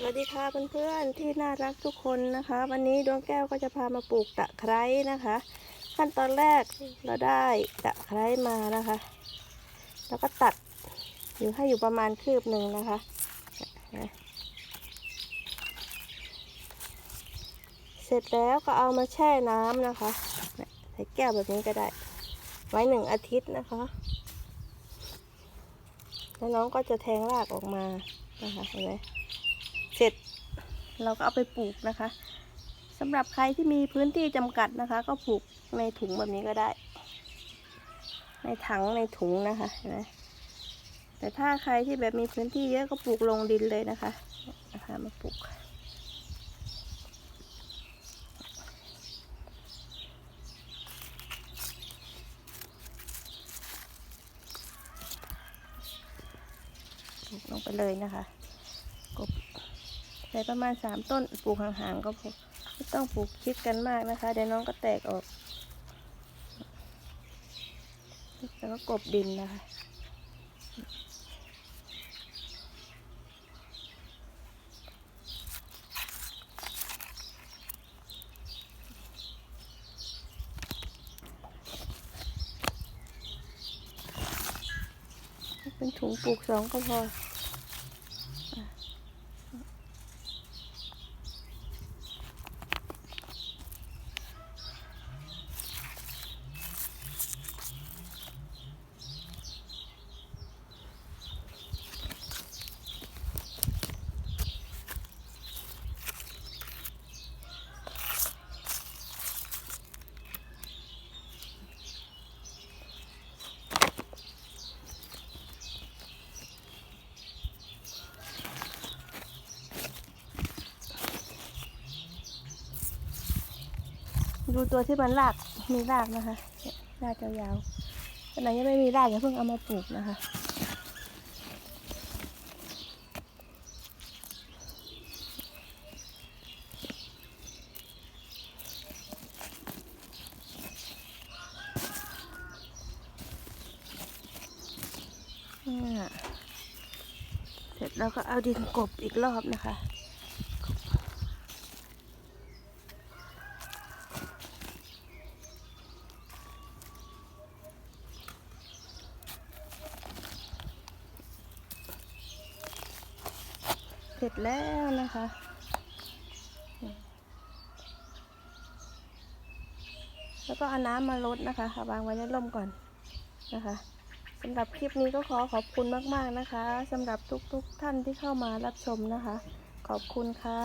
สวัสดีค่ะเพื่อนๆที่น่ารักทุกคนนะคะ วันนี้ดวงแก้วก็จะพามาปลูกตะไคร้นะคะ ขั้นตอนแรกเราได้ตะไคร้มานะคะ แล้วก็ตัดอยู่ให้อยู่ประมาณคืบหนึ่งนะคะเสร็จแล้วก็เอามาแช่น้ำนะคะใส่แก้วแบบนี้ก็ได้ ไว้หนึ่งอาทิตย์นะคะ แล้วน้องก็จะแทงรากออกมานะคะเห็นไหม เสร็จเราก็เอาไปปลูกนะคะสำหรับใครที่มีพื้นที่จำกัดนะคะ ก็ปลูกในถุงแบบนี้ก็ได้ ในถังในถุงนะคะเห็นไหมแต่ถ้าใครที่แบบมีพื้นที่เยอะก็ปลูกลงดินเลยนะคะนะคะมาปลูก ลงไปเลยนะคะ ใส่ประมาณสามต้นปลูกห่างๆก็พอไม่ต้องปลูกชิดกันมากนะคะเดี๋ยวน้องก็แตกออก แล้วก็กบดินนะคะเป็นถุงปลูกสองก็พอ ดูตัวที่มันรากมีรากนะคะรากยาวๆอันไหนยังไม่มีรากอย่าเพิ่งเอามาปลูกนะคะเสร็จแล้วก็เอาดินกบอีกรอบนะคะ เสร็จแล้วนะคะ แล้วก็เอาน้ำมาลดนะคะาวางไว้ในร่มก่อนนะคะสำหรับคลิปนี้ก็ขอขอบคุณมาก ๆ นะคะสำหรับทุกๆท่านที่เข้ามารับชมนะคะ ขอบคุณค่ะ